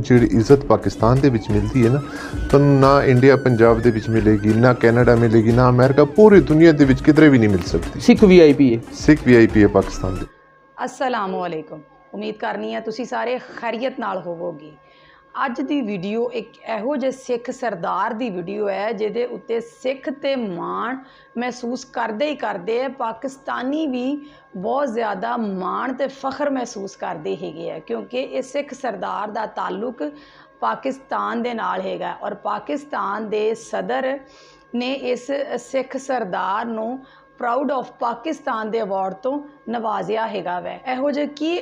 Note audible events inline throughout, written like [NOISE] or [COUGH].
ਜਿਹੜੀ ਇੱਜ਼ਤ ਪਾਕਿਸਤਾਨ ਦੇ ਵਿੱਚ ਮਿਲਦੀ ਹੈ ਨਾ ਤੁਹਾਨੂੰ ਨਾ ਇੰਡੀਆ ਪੰਜਾਬ ਦੇ ਵਿੱਚ ਮਿਲੇਗੀ ਨਾ ਕੈਨੇਡਾ ਮਿਲੇਗੀ ਨਾ ਅਮਰੀਕਾ ਪੂਰੀ ਦੁਨੀਆ ਦੇ ਵਿੱਚ ਕਿਧਰੇ ਵੀ ਨਹੀਂ ਮਿਲ ਸਕਦੀ। ਸਿੱਖ ਵੀਆਈਪੀ ਹੈ। ਸਿੱਖ ਵੀਆਈਪੀ ਹੈ ਪਾਕਿਸਤਾਨ ਦੇ। ਅਸਲਾਮੁਅਲੈਕੁਮ। ਉਮੀਦ ਕਰਨੀ ਹੈ ਤੁਸੀਂ ਸਾਰੇ ਖੈਰੀਅਤ ਨਾਲ ਹੋਵੋਗੇ। ਅੱਜ ਦੀ ਵੀਡੀਓ ਇੱਕ ਇਹੋ ਜਿਹੇ ਸਿੱਖ ਸਰਦਾਰ ਦੀ ਵੀਡੀਓ ਹੈ, ਜਿਹਦੇ ਉੱਤੇ ਸਿੱਖ ਤੇ ਮਾਣ ਮਹਿਸੂਸ ਕਰਦੇ ਹੀ ਕਰਦੇ ਆ ਪਾਕਿਸਤਾਨੀ ਵੀ ਬਹੁਤ ਜ਼ਿਆਦਾ ਮਾਣ ਤੇ ਫਖਰ ਮਹਿਸੂਸ ਕਰਦੇ ਹੈਗੇ ਆ ਕਿਉਂਕਿ ਇਹ ਸਿੱਖ ਸਰਦਾਰ ਦਾ ਤਾਲੁਕ ਪਾਕਿਸਤਾਨ ਦੇ ਨਾਲ ਹੈਗਾ ਔਰ ਪਾਕਿਸਤਾਨ ਦੇ ਸਦਰ ਨੇ ਇਸ ਸਿੱਖ ਸਰਦਾਰ ਨੂੰ ਪ੍ਰਾਊਡ ਆਫ ਪਾਕਿਸਤਾਨ ਦੇ ਅਵਾਰਡ ਤੋਂ ਨਵਾਜ਼ਿਆ ਹੈਗਾ ਵੈ। ਇਹੋ ਜਿਹੇ ਕੀ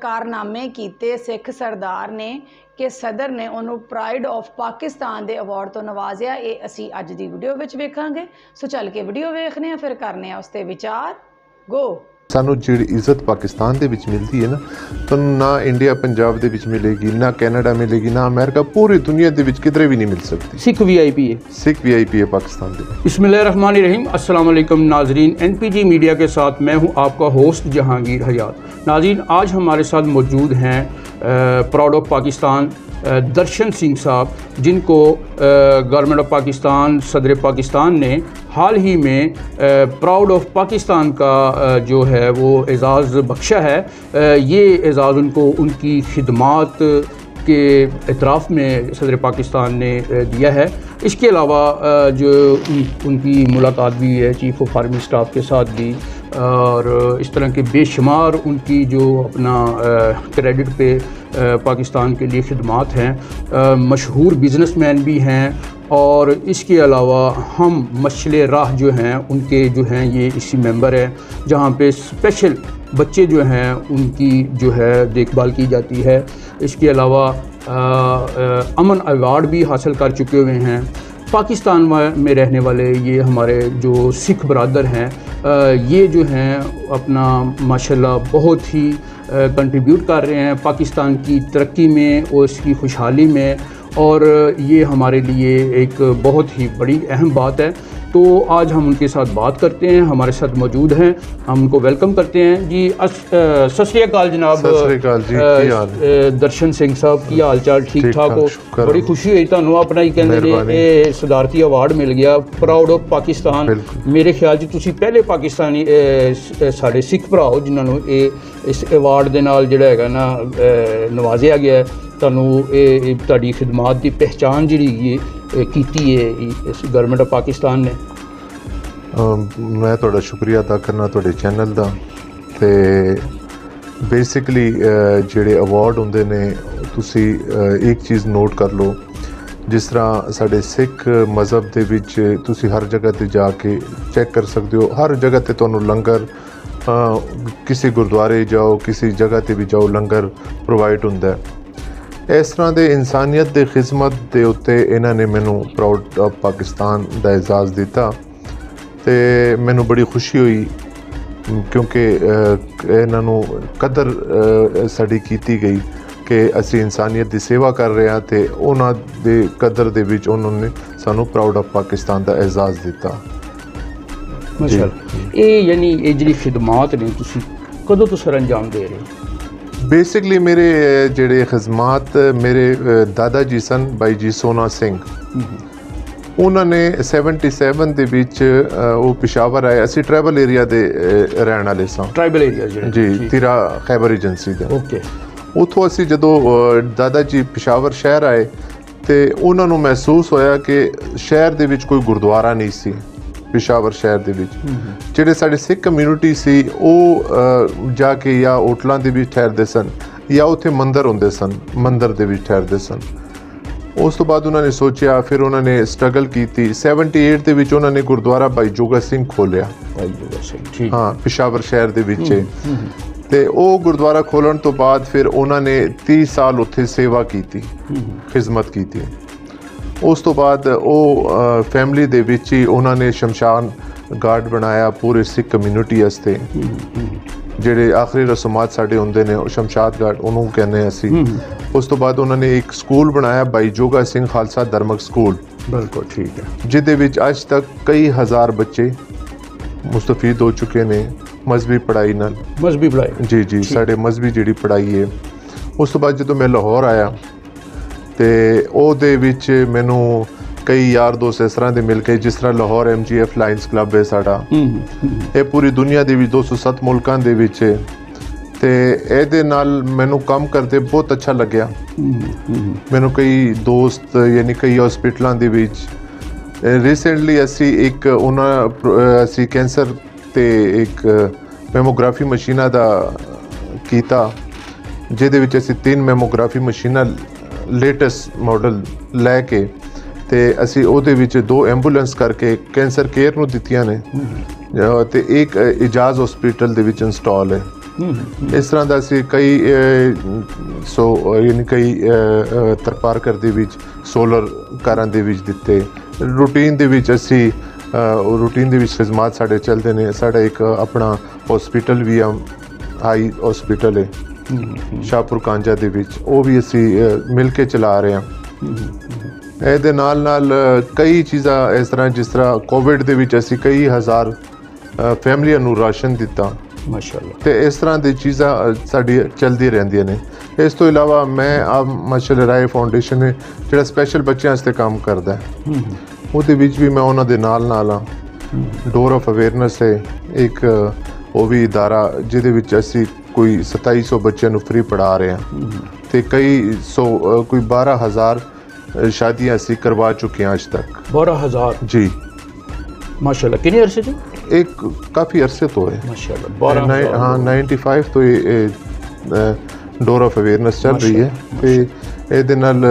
ਕਾਰਨਾਮੇ ਕੀਤੇ ਸਿੱਖ ਸਰਦਾਰ ਨੇ ਕਿ ਸਦਰ ਨੇ ਉਹਨੂੰ ਪ੍ਰਾਈਡ ਆਫ ਪਾਕਿਸਤਾਨ ਦੇ ਅਵਾਰਡ ਤੋਂ ਨਵਾਜ਼ਿਆ, ਇਹ ਅਸੀਂ ਅੱਜ ਦੀ ਵੀਡੀਓ ਵਿੱਚ ਵੇਖਾਂਗੇ। ਸੋ ਚੱਲ ਕੇ ਵੀਡੀਓ ਵੇਖਨੇ ਆ ਫਿਰ ਕਰਨੇ ਆ ਉਸ ਤੇ ਵਿਚਾਰ। ਗੋ ਸਾਨੂੰ ਜਿਹੜੀ ਇੱਜ਼ਤ ਪਾਕਿਸਤਾਨ ਦੇ ਵਿੱਚ ਮਿਲਦੀ ਹੈ ਨਾ ਤੁਹਾਨੂੰ ਨਾ ਇੰਡੀਆ ਪੰਜਾਬ ਦੇ ਵਿੱਚ ਮਿਲੇਗੀ ਨਾ ਕੈਨੇਡਾ ਮਿਲੇਗੀ ਨਾ ਅਮਰੀਕਾ ਪੂਰੀ ਦੁਨੀਆ ਦੇ ਵਿੱਚ ਕਿਧਰੇ ਵੀ ਨਹੀਂ ਮਿਲ ਸਕਦੀ सिख वीआईपी है ਸਿੱਖ ਵੀਆਈਪੀ ਹੈ ਪਾਕਿਸਤਾਨ ਦੇ बिस्मिल्लाहिर्रहमानिर्रहीम अस्सलाम वालेकुम नाजरीन एनपीजी मीडिया के साथ मैं हूं आपका होस्ट जहांगीर हयात नाजरीन आज हमारे साथ मौजूद हैं प्राउड ऑफ पाकिस्तान درشن سنگھ صاحب، جن کو گورنمنٹ آف پاکستان، صدر پاکستان نے حال ہی میں پراؤڈ آف پاکستان کا جو ہے وہ اعزاز بخشا ہے۔ یہ اعزاز ان کو ان کی خدمات کے اطراف میں صدر پاکستان نے دیا ہے۔ اس کے علاوہ جو ان کی ملاقات بھی ہے، چیف آف آرمی سٹاف کے ساتھ بھی اور اس طرح کے بے شمار ان کی جو اپنا کریڈٹ پہ پاکستان کے لیے خدمات ہیں مشہور بزنس مین بھی ہیں، اور اس کے علاوہ ہم مشل راہ جو ہیں، ان کے جو ہیں، یہ اسی ممبر ہیں، جہاں پہ اسپیشل بچے جو ہیں، ان کی جو ہے دیکھ بھال کی جاتی ہے۔ اس کے علاوہ امن ایوارڈ بھی حاصل کر چکے ہوئے ہیں۔ پاکستان میں رہنے والے یہ ہمارے جو سکھ برادر ہیں یہ جو ہیں اپنا ماشاءاللہ بہت ہی کنٹریبیوٹ کر رہے ہیں پاکستان کی ترقی میں اور اس کی خوشحالی میں اور یہ ہمارے لیے ایک بہت ہی بڑی اہم بات ہے۔ तो आज हम उनके साथ बात करते हैं हमारे साथ मौजूद हैं हम उनको वेलकम करते हैं जी अस- अ, सत श्री अकाल जनाब ਸਤਿ ਸ੍ਰੀ ਅਕਾਲ ਜੀ, ਅ, ਕੀ ਹਾਲ ਅ, ਦਰਸ਼ਨ ਸਿੰਘ ਸਾਹਿਬ ਕੀ ਹਾਲ ਚਾਲ ਠੀਕ ਠੀਕ ਠਾਕ ਠਾਕ, ਹੋ ਸ਼ੁਕਰ ਬੜੀ ਹੈ। ਖੁਸ਼ੀ ਹੋਈ ਤੁਹਾਨੂੰ ਆਪਣਾ ਹੀ ਕਹਿੰਦੇ ਨੇ ਮਿਹਰਬਾਨੀ। ਇਹ ਸਦਾਰਤੀ ਅਵਾਰਡ ਮਿਲ ਗਿਆ ਪ੍ਰਾਊਡ ਆਫ ਪਾਕਿਸਤਾਨ ਬਿਲਕੁਲ। ਮੇਰੇ ਖਿਆਲ 'ਚ ਤੁਸੀਂ ਪਹਿਲੇ ਪਾਕਿਸਤਾਨੀ ਅ, ਸ- ਅ, ਸਾਡੇ ਸਿੱਖ ਭਰਾ ਹੋ ਜਿਨ੍ਹਾਂ ਨੂੰ ਇਹ ਇਸ ਅਵਾਰਡ ਦੇ ਨਾਲ ਜਿਹੜਾ ਹੈਗਾ ਨਾ ਅ, ਨਵਾਜ਼ਿਆ ਗਿਆ ਹੈ। ਤੁਹਾਨੂੰ ਇਹ ਤੁਹਾਡੀ ਖਿਦਮਤ ਦੀ ਪਹਿਚਾਨ ਜਿਹੜੀ ਹੈ, ਕੀਤੀ ਹੈ ਇਹ- ਇਸ ਗਵਰਨਮੈਂਟ ਆਫ ਪਾਕਿਸਤਾਨ ਨੇ। ਮੈਂ ਤੁਹਾਡਾ ਸ਼ੁਕਰੀਆ ਅਦਾ ਕਰਨਾ ਤੁਹਾਡੇ ਚੈਨਲ ਦਾ। ਤੇ ਬੇਸਿਕਲੀ ਜਿਹੜੇ ਅਵਾਰਡ ਹੁੰਦੇ ਨੇ ਤੁਸੀਂ ਇੱਕ ਚੀਜ਼ ਨੋਟ ਕਰ ਲਓ। ਜਿਸ ਤਰ੍ਹਾਂ ਸਾਡੇ ਸਿੱਖ ਮਜ਼ਹਬ ਦੇ ਵਿੱਚ ਤੁਸੀਂ ਹਰ ਜਗ੍ਹਾ ਤੇ ਜਾ ਕੇ ਚੈੱਕ ਕਰ ਸਕਦੇ ਹੋ। ਹਰ ਜਗ੍ਹਾ ਤੇ ਤੁਹਾਨੂੰ ਲੰਗਰ ਕਿਸੇ ਗੁਰਦੁਆਰੇ ਜਾਓ ਕਿਸੇ ਜਗ੍ਹਾ ਤੇ ਵੀ ਜਾਓ ਲੰਗਰ ਪ੍ਰੋਵਾਈਡ ਹੁੰਦਾ ਹੈ। ਇਸ ਤਰ੍ਹਾਂ ਦੇ ਇਨਸਾਨੀਅਤ ਦੇ ਖਿਦਮਤ ਦੇ ਉੱਤੇ ਇਹਨਾਂ ਨੇ ਮੈਨੂੰ ਪ੍ਰਾਊਡ ਆਫ ਪਾਕਿਸਤਾਨ ਦਾ ਇਜਾਜ਼ ਦਿੱਤਾ ਤੇ ਮੈਨੂੰ ਬੜੀ ਖੁਸ਼ੀ ਹੋਈ ਕਿਉਂਕਿ ਇਹਨਾਂ ਨੂੰ ਕਦਰ ਸਾਡੀ ਕੀਤੀ ਗਈ ਕਿ ਅਸੀਂ ਇਨਸਾਨੀਅਤ ਦੀ ਸੇਵਾ ਕਰ ਰਹੇ ਹਾਂ ਤੇ ਉਹਨਾਂ ਦੇ ਕਦਰ ਦੇ ਵਿੱਚ ਉਹਨਾਂ ਨੇ ਸਾਨੂੰ ਪ੍ਰਾਊਡ ਆਫ ਪਾਕਿਸਤਾਨ ਦਾ ਇਜਾਜ਼ ਦਿੱਤਾ। ਮਾਸ਼ਾਅੱਲਾ। ਇਹ ਯਾਨੀ ਇਹ ਜਿਹੜੀ ਖਿਦਮਤ ਨੇ ਤੁਸੀਂ ਕਦੋਂ ਤੋਂ ਸਰ ਅੰਜਾਮ ਦੇ ਰਹੇ ਹੋ? ਬੇਸਿਕਲੀ ਮੇਰੇ ਜਿਹੜੇ ਖਿਦਮਤ ਮੇਰੇ ਦਾਦਾ ਜੀ ਸਨ ਬਾਈ ਜੀ ਸੋਨਾ ਸਿੰਘ। ਉਹਨਾਂ ਨੇ 77 ਦੇ ਵਿੱਚ ਉਹ ਪਿਸ਼ਾਵਰ ਆਏ। ਅਸੀਂ ਟ੍ਰੈਵਲ ਏਰੀਆ ਦੇ ਰਹਿਣ ਵਾਲੇ ਸਾਂ। ਟ੍ਰਾਈਬਲ ਏਰੀਆ ਜਿਹੜੇ। ਜੀ ਤਿਰਾ ਖੈਬਰ ਏਜੰਸੀ ਦੇ। ਓਕੇ ਉਥੋਂ ਅਸੀਂ ਜਦੋਂ ਦਾਦਾ ਜੀ ਪਿਸ਼ਾਵਰ ਸ਼ਹਿਰ ਆਏ ਤੇ ਉਹਨਾਂ ਨੂੰ ਮਹਿਸੂਸ ਹੋਇਆ ਕਿ ਸ਼ਹਿਰ ਦੇ ਵਿੱਚ ਕੋਈ ਗੁਰਦੁਆਰਾ ਨਹੀਂ ਸੀ। ਪਿਸ਼ਾਵਰ ਸ਼ਹਿਰ ਦੇ ਵਿੱਚ। ਜਿਹੜੇ ਸਾਡੇ ਸਿੱਖ ਕਮਿਊਨਿਟੀ ਸੀ ਉਹ ਜਾ ਕੇ ਜਾਂ ਹੋਟਲਾਂ ਦੇ ਵਿੱਚ ਠਹਿਰਦੇ ਸਨ ਜਾਂ ਉੱਥੇ ਮੰਦਿਰ ਹੁੰਦੇ ਸਨ ਮੰਦਿਰ ਦੇ ਵਿੱਚ ਠਹਿਰਦੇ ਸਨ। ਉਸ ਤੋਂ ਬਾਅਦ ਉਹਨਾਂ ਨੇ ਸੋਚਿਆ ਫਿਰ ਉਹਨਾਂ ਨੇ ਸਟਰਗਲ ਕੀਤੀ। 78 ਦੇ ਵਿੱਚ ਉਹਨਾਂ ਨੇ ਗੁਰਦੁਆਰਾ ਭਾਈ ਜੋਗਾ ਸਿੰਘ ਖੋਲਿਆ ਭਾਈ ਜੋਗਾ ਸਿੰਘ ਠੀਕ। ਹਾਂ ਪਿਸ਼ਾਵਰ ਸ਼ਹਿਰ ਦੇ ਵਿੱਚ। ਤੇ ਉਹ ਗੁਰਦੁਆਰਾ ਖੋਲਣ ਤੋਂ ਬਾਅਦ ਫਿਰ ਉਹਨਾਂ ਨੇ 30 ਸਾਲ ਉੱਥੇ ਸੇਵਾ ਕੀਤੀ ਖਿਦਮਤ ਕੀਤੀ। ਉਸ ਤੋਂ ਬਾਅਦ ਉਹ ਫੈਮਿਲੀ ਦੇ ਵਿੱਚ ਹੀ ਉਹਨਾਂ ਨੇ ਸ਼ਮਸ਼ਾਨ ਗਾਰਡ ਬਣਾਇਆ ਪੂਰੇ ਸਿੱਖ ਕਮਿਊਨਿਟੀ ਵਾਸਤੇ। ਜਿਹੜੇ ਆਖਰੀ ਰਸਮਾਤ ਸਾਡੇ ਹੁੰਦੇ ਨੇ ਉਹ ਸ਼ਮਸ਼ਾਦ ਗਾਰਡ ਉਹਨੂੰ ਕਹਿੰਦੇ ਅਸੀਂ। ਉਸ ਤੋਂ ਬਾਅਦ ਉਹਨਾਂ ਨੇ ਇੱਕ ਸਕੂਲ ਬਣਾਇਆ ਬਾਈ ਜੋਗਾ ਸਿੰਘ ਖਾਲਸਾ ਧਰਮਕ ਸਕੂਲ। ਬਿਲਕੁਲ ਠੀਕ ਹੈ। ਜਿਹਦੇ ਵਿੱਚ ਅੱਜ ਤੱਕ ਕਈ ਹਜ਼ਾਰ ਬੱਚੇ ਮੁਸਤਫੀਦ ਹੋ ਚੁੱਕੇ ਨੇ ਮਜ਼ਬੀ ਪੜ੍ਹਾਈ ਨਾਲ। ਮਜ਼ਬੀ ਬੁਲਾਏ ਜੀ ਜੀ ਸਾਡੇ ਮਜ਼ਬੀ ਜਿਹੜੀ ਪੜ੍ਹਾਈ ਹੈ। ਉਸ ਤੋਂ ਬਾਅਦ ਜਦੋਂ ਮੈਂ ਲਾਹੌਰ ਆਇਆ ਤੇ ਉਹਦੇ ਵਿੱਚ ਮੈਨੂੰ ਕਈ ਯਾਰ ਦੋਸਤ ਇਸ ਤਰ੍ਹਾਂ ਦੇ ਮਿਲ ਗਏ ਜਿਸ ਤਰ੍ਹਾਂ ਲਾਹੌਰ ਐਮਜੀਐਫ ਲਾਇਨਸ ਕਲੱਬ ਹੈ ਸਾਡਾ। ਇਹ ਪੂਰੀ ਦੁਨੀਆ ਦੇ ਵਿੱਚ 207 ਮੁਲਕਾਂ ਦੇ ਵਿੱਚ ਹੈ। ਤੇ ਇਹਦੇ ਨਾਲ ਮੈਨੂੰ ਕੰਮ ਕਰਦੇ ਬਹੁਤ ਅੱਛਾ ਲੱਗਿਆ। ਮੈਨੂੰ ਕਈ ਦੋਸਤ ਯਾਨੀ ਕਈ ਹਸਪੀਟਲਾਂ ਦੇ ਵਿੱਚ। ਰੀਸੈਂਟਲੀ ਅਸੀਂ ਇੱਕ ਉਹਨਾਂ ਅਸੀਂ ਕੈਂਸਰ ਤੇ ਇੱਕ ਮੈਮੋਗ੍ਰਾਫੀ ਮਸ਼ੀਨਾਂ ਦਾ ਕੀਤਾ ਜਿਹਦੇ ਵਿੱਚ ਅਸੀਂ ਤਿੰਨ ਮੈਮੋਗ੍ਰਾਫੀ ਮਸ਼ੀਨਾਂ ਲੇਟੈਸਟ ਮਾਡਲ ਲੈ ਕੇ ਤੇ ਅਸੀਂ ਉਹਦੇ ਵਿੱਚ ਦੋ ਐਂਬੂਲੈਂਸ ਕਰਕੇ ਕੈਂਸਰ ਕੇਅਰ ਨੂੰ ਦਿੱਤੀਆਂ ਨੇ। ਤੇ ਇੱਕ ਇਜਾਜ਼ ਹਸਪੀਟਲ ਦੇ ਵਿੱਚ ਇੰਸਟਾਲ ਹੈ। ਇਸ ਤਰ੍ਹਾਂ ਦਾ ਅਸੀਂ ਕਈ ਸੋ ਯਾਨੀ ਕਈ ਤਰਪਾਰਕਰ ਦੇ ਵਿੱਚ ਸੋਲਰ ਕਾਰਾਂ ਦੇ ਵਿੱਚ ਦਿੱਤੇ। ਰੂਟੀਨ ਦੇ ਵਿੱਚ ਅਸੀਂ ਰੂਟੀਨ ਦੇ ਵਿੱਚ ਖਿਦਮਤ ਸਾਡੇ ਚੱਲਦੇ ਨੇ। ਸਾਡਾ ਇੱਕ ਆਪਣਾ ਹਸਪੀਟਲ ਵੀ ਆ ਹਾਈ ਹਸਪੀਟਲ ਹੈ। ਸ਼ਾਹਪੁਰ ਕਾਂਜਾ ਦੇ ਵਿੱਚ ਉਹ ਵੀ ਅਸੀਂ ਮਿਲ ਕੇ ਚਲਾ ਰਹੇ ਹਾਂ। ਇਹਦੇ ਨਾਲ ਨਾਲ ਕਈ ਚੀਜ਼ਾਂ ਇਸ ਤਰ੍ਹਾਂ ਜਿਸ ਤਰ੍ਹਾਂ ਕੋਵਿਡ ਦੇ ਵਿੱਚ ਅਸੀਂ ਕਈ ਹਜ਼ਾਰ ਫੈਮਲੀਆਂ ਨੂੰ ਰਾਸ਼ਨ ਦਿੱਤਾ। ਮਾਸ਼ਾਅੱਲਾ। ਤੇ ਇਸ ਤਰ੍ਹਾਂ ਦੀ ਚੀਜ਼ਾਂ ਸਾਡੀ ਚੱਲਦੀ ਰਹਿੰਦੀਆਂ ਨੇ। ਇਸ ਤੋਂ ਇਲਾਵਾ ਮੈਂ ਆ ਮਾਸ਼ਾਅੱਲਾ ਰਾਏ ਫਾਊਂਡੇਸ਼ਨ ਹੈ ਜਿਹੜਾ ਸਪੈਸ਼ਲ ਬੱਚਿਆਂ ਵਾਸਤੇ ਕੰਮ ਕਰਦਾ ਹੈ ਉਹਦੇ ਵਿੱਚ ਵੀ ਮੈਂ ਉਹਨਾਂ ਦੇ ਨਾਲ ਨਾਲ ਆ ਡੋਰ ਆਫ ਅਵੇਅਰਨੈਸ ਹੈ ਇੱਕ ਉਹ ਵੀ ਇਦਾਰਾ ਜਿਹਦੇ ਵਿੱਚ ਅਸੀਂ ਕੋਈ 2700 ਬੱਚਿਆਂ ਨੂੰ ਫ੍ਰੀ ਪੜ੍ਹਾ ਰਹੇ ਹਾਂ। ਤੇ ਕਈ ਸੌ ਅ, ਕੋਈ 12000 ਅ, ਸ਼ਾਦੀਆਂ ਅਸੀਂ ਕਰਵਾ ਚੁੱਕੇ ਹਾਂ ਅੱਜ ਤੱਕ। 12000 ਜੀ। ਮਾਸ਼ਾਅੱਲਾ ਕਿੰਨੇ ਅਰਸੇ ਤੋਂ? ਇੱਕ ਕਾਫੀ ਅਰਸੇ ਤੋਂ ਹੈ। ਮਾਸ਼ਾਅੱਲਾ ਇਹ ਨਾਈ- 12000 ਹਾਂ 95 ਤੋਂ ਇਹ ਡੋਰ ਆਫ ਅਵੇਅਰਨੈਸ ਚੱਲ ਰਹੀ ਹੈ। ਤੇ ਇਹਦੇ ਨਾਲ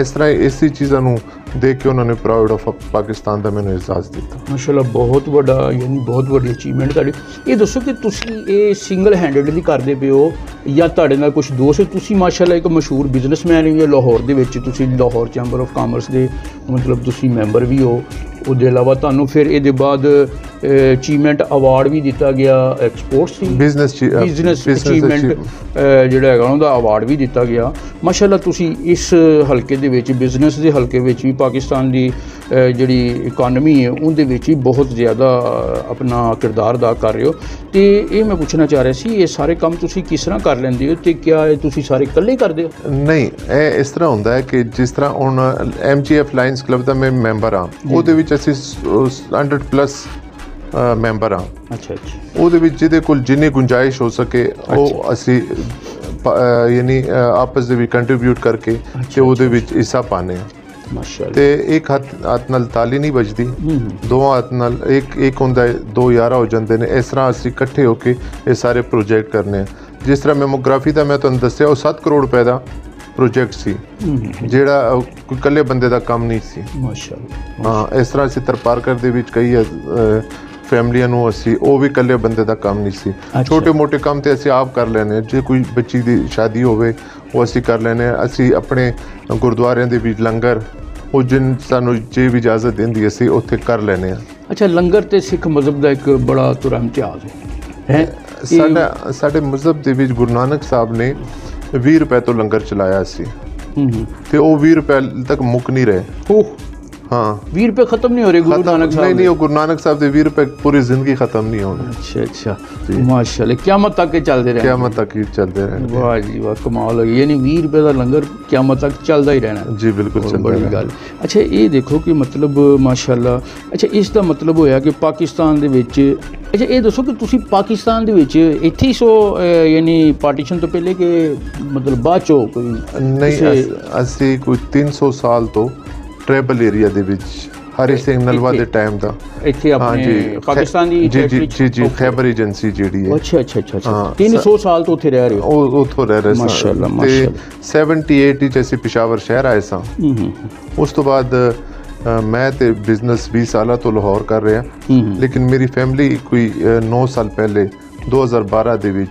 ਇਸ ਤਰ੍ਹਾਂ ਇਸੇ ਚੀਜ਼ਾਂ ਨੂੰ ਦੇਖ ਕੇ ਉਹਨਾਂ ਨੇ ਪ੍ਰਾਊਡ ਆਫ ਪਾਕਿਸਤਾਨ ਦਾ ਮੈਨੂੰ ਇਜਾਜ਼ਤ ਦਿੱਤਾ। ਮਾਸ਼ਾਅੱਲਾ ਬਹੁਤ ਵੱਡਾ ਯਾਨੀ ਬਹੁਤ ਵੱਡੀ ਅਚੀਵਮੈਂਟ ਤੁਹਾਡੀ। ਇਹ ਦੱਸੋ ਕਿ ਤੁਸੀਂ ਇਹ ਸਿੰਗਲ ਹੈਂਡਡਲੀ ਕਰਦੇ ਪਏ ਹੋ ਜਾਂ ਤੁਹਾਡੇ ਨਾਲ ਕੁਝ ਦੋਸਤ ਤੁਸੀਂ ਮਾਸ਼ਾਅੱਲਾ ਇੱਕ ਮਸ਼ਹੂਰ ਬਿਜ਼ਨਸਮੈਨ ਹੋ ਲਾਹੌਰ ਦੇ ਵਿੱਚ ਤੁਸੀਂ ਲਾਹੌਰ ਚੈਂਬਰ ਆਫ ਕਾਮਰਸ ਦੇ ਮਤਲਬ ਤੁਸੀਂ ਮੈਂਬਰ ਵੀ ਹੋ। ਉਹਦੇ ਇਲਾਵਾ ਤੁਹਾਨੂੰ ਫਿਰ ਇਹਦੇ ਬਾਅਦ ਅਚੀਵਮੈਂਟ ਅਵਾਰਡ ਵੀ ਦਿੱਤਾ ਗਿਆ ਐਕਸਪੋਰਟਸ ਬਿਜ਼ਨਸ ਬਿਜ਼ਨਸ ਅਚੀਵਮੈਂਟ ਜਿਹੜਾ ਹੈਗਾ ਉਹਦਾ ਅਵਾਰਡ ਵੀ ਦਿੱਤਾ ਗਿਆ। ਮਾਸ਼ਾਅੱਲਾ ਤੁਸੀਂ ਇਸ ਹਲਕੇ ਦੇ ਵਿੱਚ ਬਿਜ਼ਨਸ ਦੇ ਹਲਕੇ ਵਿੱਚ ਵੀ ਪਾਕਿਸਤਾਨ ਦੀ ਜਿਹੜੀ ਇਕਨੋਮੀ ਹੈ ਉਹਦੇ ਵਿੱਚ ਵੀ ਬਹੁਤ ਜ਼ਿਆਦਾ ਆਪਣਾ ਕਿਰਦਾਰ ਅਦਾ ਕਰ ਰਹੇ ਹੋ। ਤੇ ਇਹ ਮੈਂ ਪੁੱਛਣਾ ਚਾਹ ਰਿਹਾ ਸੀ ਇਹ ਸਾਰੇ ਕੰਮ ਤੁਸੀਂ ਕਿਸ ਤਰ੍ਹਾਂ ਕਰ ਲੈਂਦੇ ਹੋ ਤੇ ਕਿਆ ਇਹ ਤੁਸੀਂ ਸਾਰੇ ਇਕੱਲੇ ਹੀ ਕਰਦੇ ਹੋ? ਨਹੀਂ ਇਹ ਇਸ ਤਰ੍ਹਾਂ ਹੁੰਦਾ ਹੈ ਕਿ ਜਿਸ ਤਰ੍ਹਾਂ ਹੁਣ ਐਮਜੀਐਫ ਲਾਇਨਸ ਕਲੱਬ ਦਾ ਮੈਂ ਮੈਂਬਰ ਹਾਂ ਉਹਦੇ ਵਿੱਚ ਅਸੀਂ 100 ਪਲੱਸ ਮੈਂਬਰ ਹਾਂ। ਅੱਛਾ ਅੱਛਾ। ਉਹਦੇ ਵਿੱਚ ਜਿਹਦੇ ਕੋਲ ਜਿੰਨੀ ਗੁੰਜਾਇਸ਼ ਹੋ ਸਕੇ ਉਹ ਅਸੀਂ ਯਾਨੀ ਆਪਸ ਦੇ ਵਿੱਚ ਕੰਟਰੀਬਿਊਟ ਕਰਕੇ ਤੇ ਉਹਦੇ ਵਿੱਚ ਹਿੱਸਾ ਪਾਣੇ ਆ ਮਾਸ਼ਾਅੱਲਾ। ਤੇ ਇੱਕ ਹੱਥ ਹੱਥ ਨਾਲ ਤਾਲੀ ਨਹੀਂ ਵੱਜਦੀ। ਦੋ ਹੱਥ ਨਾਲ ਇੱਕ ਇੱਕ ਹੁੰਦਾ ਹੈ, ਦੋ ਯਾਰਾ ਹੋ ਜਾਂਦੇ ਨੇ। ਇਸ ਤਰ੍ਹਾਂ ਅਸੀਂ ਇਕੱਠੇ ਹੋ ਕੇ ਇਹ ਸਾਰੇ ਪ੍ਰੋਜੈਕਟ ਕਰਨੇ ਆ ਜਿਸ ਤਰ੍ਹਾਂ ਮੈਮੋਗ੍ਰਾਫੀ ਦਾ ਮੈਂ ਤੁਹਾਨੂੰ ਦੱਸਿਆ ਉਹ 7 ਕਰੋੜ ਰੁਪਏ ਦਾ ਪ੍ਰੋਜੈਕਟ ਸੀ। ਜਿਹੜਾ ਕੋਈ ਇਕੱਲੇ ਬੰਦੇ ਦਾ ਕੰਮ ਨਹੀਂ ਸੀ। ਮਾਸ਼ਾਅੱਲਾ ਹਾਂ ਇਸ ਤਰ੍ਹਾਂ ਅਸੀਂ ਤਰਪਾਰਕਰ ਦੇ ਵਿੱਚ ਕਈ ਫੈਮਲੀਆਂ ਨੂੰ ਅਸੀਂ ਉਹ ਵੀ ਇਕੱਲੇ ਬੰਦੇ ਦਾ ਕੰਮ ਨਹੀਂ ਸੀ। ਅੱਛਾ। ਛੋਟੇ ਮੋਟੇ ਕੰਮ ਤੇ ਅਸੀਂ ਆਪ ਕਰ ਲੈਨੇ। ਜੇ ਕੋਈ ਬੱਚੀ ਦੀ ਸ਼ਾਦੀ ਹੋਵੇ ਉਹ ਅਸੀਂ ਕਰ ਲੈਨੇ। ਅਸੀਂ ਆਪਣੇ ਗੁਰਦੁਆਰਿਆਂ ਦੇ ਵਿੱਚ ਲੰਗਰ ਉਹ ਜਿਨ ਸਾਨੂੰ ਜੇ ਵੀ ਇਜਾਜ਼ਤ ਦਿੰਦੀ ਅਸੀਂ ਉੱਥੇ ਕਰ ਲੈਨੇ ਆ ਅੱਛਾ ਲੰਗਰ ਤੇ ਸਿੱਖ ਮਜ਼ਹਬ ਦਾ ਇੱਕ ਬੜਾ ਤੁਰਾ ਇਮਤਿਆਜ਼ ਹੈ। ਹੈ? ਸਾਡਾ ਸਾਡੇ ਮਜ਼ਹਬ ਦੇ ਵਿੱਚ ਗੁਰੂ ਨਾਨਕ ਸਾਹਿਬ ਨੇ 20 ਰੁਪਏ ਤੋਂ ਲੰਗਰ ਚਲਾਇਆ ਸੀ। ਤੇ ਉਹ 20 ਰੁਪਏ ਤੱਕ ਮੁੱਕ ਨਹੀਂ ਰਹੇ। ਉਹ ਹਾਂ 20 ਰੁਪਏ ਖਤਮ ਨਹੀਂ ਹੋ ਰਹੇ ਗੁਰੂ ਖਤਮ- ਨਾਨਕ ਸਾਹਿਬ ਨਹੀਂ ਦੇ? ਨਹੀਂ ਉਹ ਗੁਰੂ ਨਾਨਕ ਸਾਹਿਬ ਦੇ 20 ਰੁਪਏ ਪੂਰੀ ਜ਼ਿੰਦਗੀ ਖਤਮ ਨਹੀਂ ਹੋਣੇ ਅੱਛਾ ਅੱਛਾ ਮਾਸ਼ਾਅੱਲਾ ਕਿਆਮਤ ਤੱਕ ਇਹ ਚੱਲਦੇ ਰਹਿਣਾ ਕਿਆਮਤ ਤੱਕ ਹੀ ਚੱਲਦੇ ਰਹਿਣਗੇ ਵਾਹ ਜੀ ਵਾਹ ਕਮਾਲ ਹੋਈ ਯਾਨੀ 20 ਰੁਪਏ ਦਾ ਲੰਗਰ ਕਿਆਮਤ ਤੱਕ ਚੱਲਦਾ ਹੀ ਰਹਿਣਾ ਜੀ ਬਿਲਕੁਲ ਬਹੁਤ ਚੱਲਦਾ ਬੜੀ ਰਹਿਣਾ। ਗੱਲ ਅੱਛਾ ਇਹ ਦੇਖੋ ਕਿ ਮਤਲਬ ਮਾਸ਼ਾਅੱਲਾ ਅੱਛਾ ਇਸ ਦਾ ਮਤਲਬ ਹੋਇਆ ਕਿ ਪਾਕਿਸਤਾਨ ਦੇ ਵਿੱਚ ਅੱਛਾ ਇਹ ਦੱਸੋ ਕਿ ਤੁਸੀਂ ਪਾਕਿਸਤਾਨ ਦੇ ਵਿੱਚ ਇੱਥੇ ਹੀ ਸੋ ਅਹ, ਯਾਨੀ ਪਾਰਟੀਸ਼ਨ ਤੋਂ ਪਹਿਲੇ ਕਿ ਮਤਲਬ ਬਾਅਦ ਚੋਂ ਕੋਈ ਨਹੀਂ ਕਿਸੇ- ਅਸ- ਅਸੀਂ ਕੋਈ 300 ਸਾਲ ਤੋਂ ਟ੍ਰਾਈਬਲ ਏਰੀਆ ਦੇ ਵਿੱਚ ਹਰੀ ਸਿੰਘ ਨਲਵਾ ਦੇ? ਟਾਈਮ ਦਾ ਇੱਥੇ ਆਪਣੇ ਪਾਕਿਸਤਾਨ ਦੀ ਜੀ ਜੀ? ਜੀ ਜੀ. ਖੈਬਰ ਏਜੰਸੀ ਜਿਹੜੀ ਹੈ ਅੱਛਾ ਅੱਛਾ ਅੱਛਾ ਅੱਛਾ ਹਾਂ, 300 ਸਾਲ ਤੋਂ ਉੱਥੇ ਰਹਿ ਰਹੇ ਹੋ ਉਹ ਉੱਥੋਂ ਰਹਿ ਰਹੇ ਸਾਂ ਮਾਸ਼ਾਅੱਲਾ, ਮਾਸ਼ਾਅੱਲਾ। 78 ਵਿੱਚ ਅਸੀਂ ਪਿਸ਼ਾਵਰ ਸ਼ਹਿਰ ਆਏ ਸਾਂ ਉਸ ਤੋਂ ਬਾਅਦ ਮੈਂ ਤੇ ਬਿਜ਼ਨਸ 20 ਸਾਲਾਂ ਤੋਂ ਲਾਹੌਰ ਕਰ ਰਿਹਾ ਲੇਕਿਨ ਮੇਰੀ ਫੈਮਿਲੀ ਕੋਈ 9 ਸਾਲ ਪਹਿਲੇ 2012 ਦੇ ਵਿੱਚ